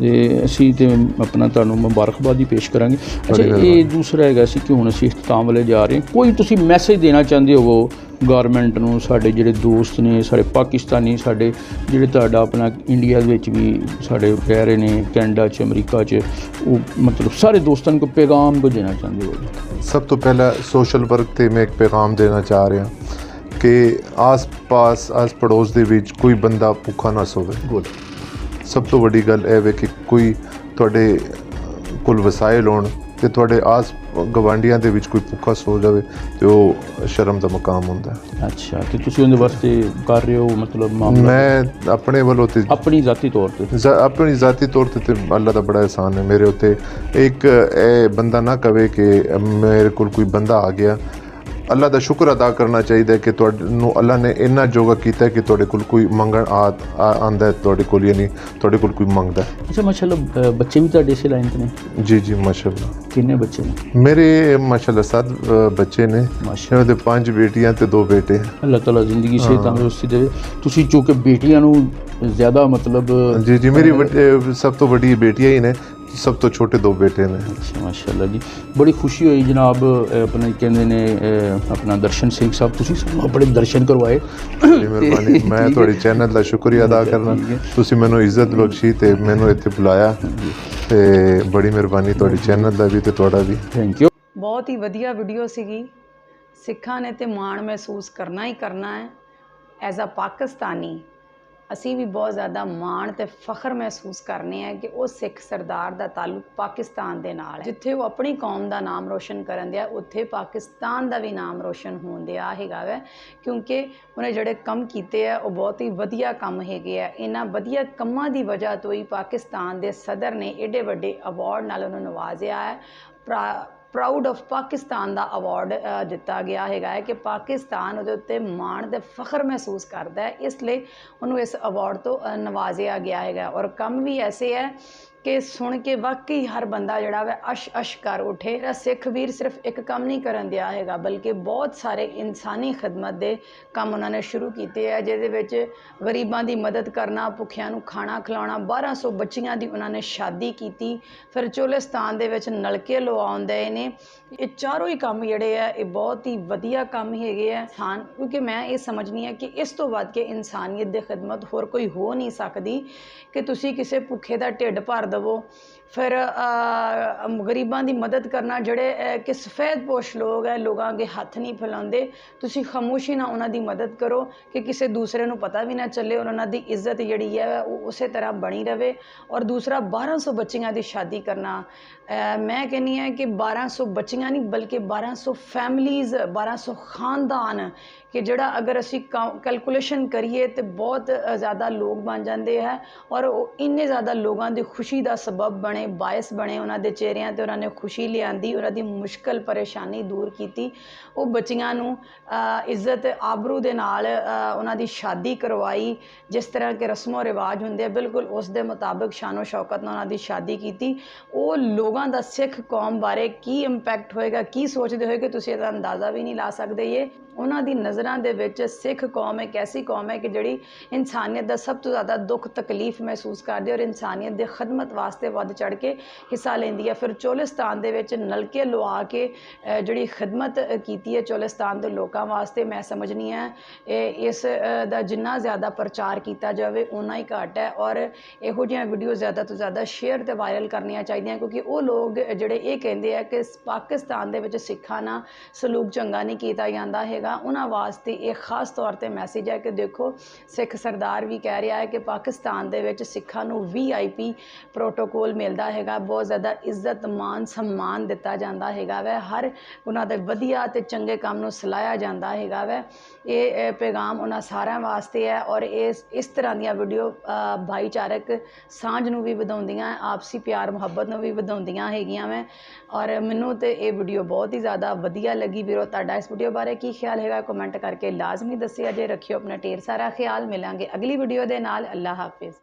ਤੇ ਅਸੀਂ ਤੇ ਆਪਣਾ ਤੁਹਾਨੂੰ ਮੁਬਾਰਕਬਾਦੀ ਪੇਸ਼ ਕਰਾਂਗੇ। ਅੱਛਾ ਇਹ। ਦੂਸਰਾ ਹੈਗਾ ਸੀ ਕਿ ਹੁਣ ਅਸੀਂ ਇਖਤਾਮ ਵਾਲੇ ਜਾ ਰਹੇ ਹਾਂ। ਕੋਈ ਤੁਸੀਂ ਮੈਸੇਜ ਦੇਣਾ ਚਾਹੁੰਦੇ ਹੋ ਗਵਰਨਮੈਂਟ ਨੂੰ ਸਾਡੇ ਜਿਹੜੇ ਦੋਸਤ ਨੇ ਸਾਡੇ ਪਾਕਿਸਤਾਨੀ ਸਾਡੇ ਜਿਹੜੇ ਤੁਹਾਡਾ ਆਪਣਾ ਇੰਡੀਆ ਦੇ ਵਿੱਚ ਵੀ ਸਾਡੇ ਰਹਿ ਰਹੇ ਨੇ ਕੈਨੇਡਾ 'ਚ ਅਮਰੀਕਾ 'ਚ ਉਹ ਮਤਲਬ ਸਾਰੇ ਦੋਸਤਾਂ ਨੂੰ ਕੋਈ ਪੈਗਾਮ ਕੋ ਦੇਣਾ ਚਾਹੁੰਦੇ ਹੋ ਸਭ ਤੋਂ ਪਹਿਲਾਂ ਸੋਸ਼ਲ ਵਰਕ ਤੇ ਮੈਂ ਇੱਕ ਪੈਗਾਮ ਦੇਣਾ ਚਾਹ ਰਿਹਾ ਕਿ ਆਸ-ਪਾਸ ਆਸ ਪੜੋਸ ਦੇ ਵਿੱਚ ਕੋਈ ਬੰਦਾ ਭੁੱਖਾ ਨਾ ਸੋਵੇ। ਸਭ ਤੋਂ ਵੱਡੀ ਗੱਲ ਇਹ ਹੈ ਕਿ ਕੋਈ ਤੁਹਾਡੇ ਕੋਲ ਵਸਾਇਲ ਹੋਣ ਤੇ ਤੁਹਾਡੇ ਆਸ ਗਵਾਂਡੀਆਂ ਦੇ ਵਿੱਚ ਕੋਈ ਭੁੱਖਾ ਸੋ ਜਾਵੇ ਤੇ ਉਹ ਸ਼ਰਮ ਦਾ ਮਕਾਮ ਹੁੰਦਾ। ਅੱਛਾ ਤੇ ਤੁਸੀਂ ਉਹਦੇ ਵਾਸਤੇ ਕਰ ਰਹੇ ਹੋ ਮਤਲਬ ਮਾਮਲਾ? ਮੈਂ ਆਪਣੇ ਵੱਲੋਂ ਤੇ ਆਪਣੀ ਜ਼ਾਤੀ ਤੌਰ ਤੇ? ਆਪਣੀ ਜ਼ਾਤੀ ਤੌਰ ਤੇ ਤੇ ਅੱਲਾ ਦਾ ਬੜਾ ਇਹਸਾਨ ਹੈ ਮੇਰੇ ਉੱਤੇ। ਇੱਕ ਇਹ ਬੰਦਾ ਨਾ ਕਵੇ ਕਿ ਮੇਰੇ ਕੋਲ ਕੋਈ ਬੰਦਾ ਆ ਗਿਆ ਅੱਲਾ ਦਾ ਸ਼ੁਕਰ ਅਦਾ ਕਰਨਾ ਚਾਹੀਦਾ ਹੈ ਕਿ ਤੁਹਾਨੂੰ ਅੱਲਾ ਨੇ ਇੰਨਾ ਜੋਗਾ ਕੀਤਾ ਹੈ ਕਿ ਤੁਹਾਡੇ ਕੋਲ ਕੋਈ ਮੰਗਣ ਆ ਆ- ਆਉਂਦਾ ਹੈ ਤੁਹਾਡੇ ਕੋਲ ਯਾਨੀ ਤੁਹਾਡੇ ਕੋਲ ਕੋਈ ਮੰਗਦਾ ਹੈ। ਅੱਛਾ ਮਾਸ਼ਾਅੱਲਾ ਬੱਚੇ ਵੀ ਤੁਹਾਡੇ ਇਸੇ ਲਾਈਨ ਤੇ ਨੇ? ਜੀ ਜੀ ਮਾਸ਼ਾਅੱਲਾ। ਕਿੰਨੇ ਬੱਚੇ ਨੇ? ਮੇਰੇ ਮਾਸ਼ਾਅੱਲਾ ਸੱਤ ਬੱਚੇ ਨੇ। ਮਾਸ਼ਾਅੱਲਾ। ਦੇ ਪੰਜ ਬੇਟੀਆਂ ਤੇ ਦੋ ਬੇਟੇ। ਅੱਲਾਹ ਤਾਲਾ ਜ਼ਿੰਦਗੀ ਸੇ ਤੰਦਰੁਸਤੀ ਦੇਵੇ। ਤੁਸੀਂ ਚੂੰਕਿ ਬੇਟੀਆਂ ਨੂੰ ਜ਼ਿਆਦਾ ਮਤਲਬ ਜੀ ਜੀ ਮੇਰੀ ਸਭ ਤੋਂ ਵੱਡੀ ਬੇਟੀਆਂ ਹੀ ਨੇ। ਸਭ ਤੋਂ ਛੋਟੇ ਦੋ ਬੇਟੇ ਨੇ। ਅੱਛਾ ਮਾਸ਼ਾਅੱਲਾ ਜੀ। ਬੜੀ ਖੁਸ਼ੀ ਹੋਈ ਜਨਾਬ ਆਪਣੇ ਕਹਿੰਦੇ ਨੇ ਆਪਣਾ ਦਰਸ਼ਨ ਸਿੰਘ ਸਾਹਿਬ। ਤੁਸੀਂ ਸਾਨੂੰ ਆਪਣੇ ਦਰਸ਼ਨ ਕਰਵਾਏ। ਮਿਹਰਬਾਨੀ। [LAUGHS] ਮੈਂ ਤੁਹਾਡੇ ਚੈਨਲ ਦਾ ਸ਼ੁਕਰੀਆ ਅਦਾ ਕਰਨਾ। ਤੁਸੀਂ ਮੈਨੂੰ ਇੱਜ਼ਤ ਬਖਸ਼ੀ ਤੇ ਮੈਨੂੰ ਇੱਥੇ ਬੁਲਾਇਆ। ਤੇ ਬੜੀ ਮਿਹਰਬਾਨੀ ਤੁਹਾਡੇ ਚੈਨਲ ਦਾ ਵੀ ਤੇ ਤੁਹਾਡਾ ਵੀ। ਥੈਂਕ ਯੂ ਬਹੁਤ ਹੀ ਵਧੀਆ ਵੀਡੀਓ ਸੀਗੀ। ਸਿੱਖਾਂ ਨੇ ਤੇ ਮਾਣ ਮਹਿਸੂਸ ਕਰਨਾ ਹੀ ਕਰਨਾ ਹੈ। As a Pakistani. ਅਸੀਂ ਵੀ ਬਹੁਤ ਜ਼ਿਆਦਾ ਮਾਣ ਤੇ ਫਖਰ ਮਹਿਸੂਸ ਕਰਨੇ ਆ ਕਿ ਉਹ ਸਿੱਖ ਸਰਦਾਰ ਦਾ ਤਾਲੁਕ ਪਾਕਿਸਤਾਨ ਦੇ ਨਾਲ ਹੈ। ਜਿੱਥੇ ਉਹ ਆਪਣੀ ਕੌਮ ਦਾ ਨਾਮ ਰੋਸ਼ਨ ਕਰਨ ਦਿਆ, ਉੱਥੇ ਪਾਕਿਸਤਾਨ ਦਾ ਵੀ ਨਾਮ ਰੋਸ਼ਨ ਹੋਣ ਦਿਆ ਹੈਗਾ ਵੈ। ਕਿਉਂਕਿ ਉਹਨੇ ਜਿਹੜੇ ਕੰਮ ਕੀਤੇ ਆ, ਉਹ ਬਹੁਤ ਹੀ ਵਧੀਆ ਕੰਮ ਹੈਗੇ ਆ। ਇਹਨਾਂ ਵਧੀਆ ਕੰਮਾਂ ਦੀ ਵਜ੍ਹਾ ਤੋਂ ਹੀ ਪਾਕਿਸਤਾਨ ਦੇ ਸਦਰ ਨੇ ਏਡੇ ਵੱਡੇ ਅਵਾਰਡ ਨਾਲ ਉਹਨੂੰ ਨਵਾਜ਼ਿਆ ਹੈ। ਪ੍ਰਾ- ਪ੍ਰਾਊਡ ਆਫ ਪਾਕਿਸਤਾਨ ਦਾ ਅਵਾਰਡ ਅ, ਦਿੱਤਾ ਗਿਆ ਹੈਗਾ ਹੈ ਕਿ ਪਾਕਿਸਤਾਨ ਉਹਦੇ ਉੱਤੇ ਮਾਣ ਤੇ ਫਖਰ ਮਹਿਸੂਸ ਕਰਦਾ ਹੈ ਇਸ ਲਈ ਉਹਨੂੰ ਇਸ ਅਵਾਰਡ ਤੋਂ ਅ, ਨਵਾਜ਼ਿਆ ਗਿਆ ਹੈਗਾ ਔਰ ਕੰਮ ਵੀ ਐਸੇ ਹੈ ਕਿ ਸੁਣ ਕੇ ਵਾਕਈ ਹਰ ਬੰਦਾ ਜਿਹੜਾ ਵਾ, ਅਸ਼ ਅਸ਼ ਕਰ ਉਠੇ। ਇਹਦਾ ਸਿੱਖ ਵੀਰ ਸਿਰਫ ਇੱਕ ਕੰਮ ਨਹੀਂ ਕਰਨ ਦਿਆ ਹੈਗਾ, ਬਲਕਿ ਬਹੁਤ ਸਾਰੇ ਇਨਸਾਨੀ ਖidmat ਦੇ ਕੰਮ ਉਹਨਾਂ ਨੇ ਸ਼ੁਰੂ ਕੀਤੇ ਆ, ਜਿਹਦੇ ਵਿੱਚ ਗਰੀਬਾਂ ਦੀ ਮਦਦ ਕਰਨਾ, ਭੁੱਖਿਆਂ ਨੂੰ ਖਾਣਾ ਖਿਲਾਉਣਾ 1200 ਬੱਚੀਆਂ ਦੀ ਉਹਨਾਂ ਨੇ ਸ਼ਾਦੀ ਕੀਤੀ। ਫਿਰ ਚੋਲਿਸਤਾਨ ਦੇ ਵਿੱਚ ਨਲਕੇ ਲਵਾਉਂਦੇ ਨੇ। ਇਹ ਚਾਰੋਂ ਹੀ ਕੰਮ ਜਿਹੜੇ ਆ, ਇਹ ਬਹੁਤ ਹੀ ਵਧੀਆ ਕੰਮ ਹੈਗੇ ਆ। ਇਨਸਾਨ, ਕਿਉਂਕਿ ਮੈਂ ਇਹ ਸਮਝਨੀ ਆ ਕਿ ਇਸ ਤੋਂ ਵੱਧ ਕੇ ਇਨਸਾਨੀਅਤ ਦੀ ਖਿਦਮਤ ਹੋਰ ਕੋਈ ਹੋ ਨਹੀਂ ਸਕਦੀ ਕਿ ਤੁਸੀਂ ਕਿਸੇ ਭੁੱਖੇ ਦਾ ਢਿੱਡ ਭਰ ਦੇਵੋ। ਫਿਰ ਅ, ਗਰੀਬਾਂ ਦੀ ਮਦਦ ਕਰਨਾ ਜਿਹੜੇ ਅ, ਕਿ ਸਫੈਦ ਪੋਸ਼ ਲੋਕ ਹੈ ਲੋਕਾਂ ਅੱਗੇ ਹੱਥ ਨਹੀਂ ਫੈਲਾਉਂਦੇ ਤੁਸੀਂ ਖਾਮੋਸ਼ੀ ਨਾਲ ਉਹਨਾਂ ਦੀ ਮਦਦ ਕਰੋ ਕਿ ਕਿਸੇ ਦੂਸਰੇ ਨੂੰ ਪਤਾ ਵੀ ਨਾ ਚੱਲੇ ਔਰ ਉਹਨਾਂ ਦੀ ਇੱਜ਼ਤ ਜਿਹੜੀ ਹੈ ਉਹ ਉਸੇ ਤਰ੍ਹਾਂ ਬਣੀ ਰਵੇ। ਔਰ ਦੂਸਰਾ 1200 ਬੱਚੀਆਂ ਦੀ ਸ਼ਾਦੀ ਕਰਨਾ। ਅ, ਮੈਂ ਕਹਿੰਨੀ ਹਾਂ ਕਿ 1200 ਬੱਚੀਆਂ ਨਹੀਂ ਬਲਕਿ 1200 ਫੈਮਲੀਜ਼ 1200 ਖਾਨਦਾਨ ਕਿ ਜਿਹੜਾ ਅਗਰ ਅਸੀਂ ਕੈਲਕੂਲੇਸ਼ਨ ਕਰੀਏ ਤੇ ਬਹੁਤ ਜ਼ਿਆਦਾ ਲੋਕ ਬਣ ਜਾਂਦੇ ਹੈ ਔਰ ਉਹ ਇੰਨੇ ਜ਼ਿਆਦਾ ਲੋਕਾਂ ਦੀ ਖੁਸ਼ੀ ਦਾ ਸਬਬ ਬਣੇ, ਬਾਇਸ ਬਣੇ ਉਹਨਾਂ ਦੇ ਚਿਹਰਿਆਂ ਤੇ, ਉਹਨਾਂ ਨੇ ਖੁਸ਼ੀ ਲਿਆਂਦੀ, ਉਹਨਾਂ ਦੀ ਮੁਸ਼ਕਲ ਪਰੇਸ਼ਾਨੀ ਦੂਰ ਕੀਤੀ। ਉਹ ਬੱਚੀਆਂ ਨੂੰ ਇੱਜ਼ਤ, ਆਬਰੂ ਦੇ ਨਾਲ ਉਹਨਾਂ ਦੀ ਸ਼ਾਦੀ ਕਰਵਾਈ, ਜਿਸ ਤਰ੍ਹਾਂ ਕਿ ਰਸਮੋ ਰਿਵਾਜ ਹੁੰਦੇ ਆ, ਬਿਲਕੁਲ ਉਸ ਦੇ ਮੁਤਾਬਕ ਸ਼ਾਨੋ ਸ਼ੌਕਤ ਨਾਲ ਉਹਨਾਂ ਦੀ ਸ਼ਾਦੀ ਕੀਤੀ। ਉਹ ਲੋਕਾਂ ਦਾ ਸਿੱਖ ਕੌਮ ਬਾਰੇ ਕੀ ਇੰਪੈਕਟ ਹੋਏਗਾ, ਕੀ ਸੋਚਦੇ ਹੋਏ ਕਿ ਤੁਸੀਂ ਇਹਦਾ ਅੰਦਾਜ਼ਾ ਵੀ ਨਹੀਂ ਲਾ ਸਕਦੇ ਇਹ? ਉਹਨਾਂ ਦੀ ਨਜ਼ਰ ਦੇ ਵਿੱਚ ਸਿੱਖ ਕੌਮ ਇੱਕ ਐਸੀ ਕੌਮ ਹੈ ਕਿ ਜਿਹੜੀ ਇਨਸਾਨੀਅਤ ਦਾ ਸਭ ਤੋਂ ਜ਼ਿਆਦਾ ਦੁੱਖ, ਤਕਲੀਫ ਮਹਿਸੂਸ ਕਰਦੀ ਔਰ ਇਨਸਾਨੀਅਤ ਦੇ ਖidmat ਵਾਸਤੇ ਵੱਧ ਚੜ ਕੇ ਹਿੱਸਾ ਲੈਂਦੀ ਹੈ। ਫਿਰ ਚੋਲਿਸਤਾਨ ਦੇ ਵਿੱਚ ਨਲਕੇ ਲਵਾ ਕੇ ਜਿਹੜੀ ਖidmat ਕੀਤੀ ਹੈ ਚੋਲਿਸਤਾਨ ਦੇ ਲੋਕਾਂ ਵਾਸਤੇ, ਮੈਂ ਸਮਝਨੀ ਹੈ ਇਸ ਦਾ ਜਿੰਨਾ ਜ਼ਿਆਦਾ ਪ੍ਰਚਾਰ ਕੀਤਾ ਜਾਵੇ ਉਨਾ ਹੀ ਘੱਟ ਹੈ ਔਰ ਇਹੋ ਜਿਹੀਆਂ ਵੀਡੀਓ ਜ਼ਿਆਦਾ ਤੋਂ ਜ਼ਿਆਦਾ ਸ਼ੇਅਰ ਤੇ ਵਾਇਰਲ ਕਰਨੀਆਂ ਚਾਹੀਦੀਆਂ ਕਿਉਂਕਿ ਉਹ ਲੋਕ ਜਿਹੜੇ ਇਹ ਕਹਿੰਦੇ ਆ ਕਿ ਪਾਕਿਸਤਾਨ ਦੇ ਵਿੱਚ ਸਿੱਖਾਂ ਨਾਲ ਸਲੂਕ ਚੰਗਾ ਨਹੀਂ ਕੀਤਾ ਜਾਂਦਾ ਹੈਗਾ, ਉਹਨਾਂ ਵਾਸਤੇ ਵਾਸਤੇ ਇਹ ਖਾਸ ਤੌਰ ਤੇ ਮੈਸੇਜ ਹੈ ਕਿ ਦੇਖੋ, ਸਿੱਖ ਸਰਦਾਰ ਵੀ ਕਹਿ ਰਿਹਾ ਹੈ ਕਿ ਪਾਕਿਸਤਾਨ ਦੇ ਵਿੱਚ ਸਿੱਖਾਂ ਨੂੰ ਵੀਆਈਪੀ ਪ੍ਰੋਟੋਕੋਲ ਮਿਲਦਾ ਹੈਗਾ। ਬਹੁਤ ਜ਼ਿਆਦਾ ਇੱਜ਼ਤ ਮਾਨ ਸਨਮਾਨ ਦਿੱਤਾ ਜਾਂਦਾ ਹੈਗਾ ਵੈ। ਹਰ ਉਹਨਾਂ ਦੇ ਵਧੀਆ ਤੇ ਚੰਗੇ ਕੰਮ ਨੂੰ ਸਲਾਹਿਆ ਜਾਂਦਾ ਹੈਗਾ ਵੈ। ਇਹ ਇਹ ਪੈਗਾਮ ਉਹਨਾਂ ਸਾਰਿਆਂ ਵਾਸਤੇ ਹੈ ਔਰ ਇਸ ਇਸ ਤਰ੍ਹਾਂ ਦੀਆਂ ਵੀਡੀਓ ਭਾਈਚਾਰਕ ਸਾਂਝ ਨੂੰ ਵੀ ਵਧਾਉਂਦੀਆਂ, ਆਪਸੀ ਪਿਆਰ, ਮੁਹੱਬਤ ਨੂੰ ਵੀ ਵਧਾਉਂਦੀਆਂ ਹੈਗੀਆਂ ਵੈ। ਔਰ ਮੈਨੂੰ ਤੇ ਇਹ ਵੀਡੀਓ ਬਹੁਤ ਹੀ ਜ਼ਿਆਦਾ ਵਧੀਆ ਲੱਗੀ। ਵੀਰੋ, ਤੁਹਾਡਾ ਇਸ ਵੀਡੀਓ ਬਾਰੇ ਕੀ ਖਿਆਲ ਹੈਗਾ? ਕਮੈਂਟ ਕਰਕੇ ਲਾਜ਼ਮੀ ਦੱਸਿਆ ਜੇ ਰੱਖਿਓ ਆਪਣਾ ਢੇਰ ਸਾਰਾ ਖਿਆਲ। ਮਿਲਾਂਗੇ ਅਗਲੀ ਵੀਡੀਓ ਦੇ ਨਾਲ। ਅੱਲਾ ਹਾਫਿਜ਼।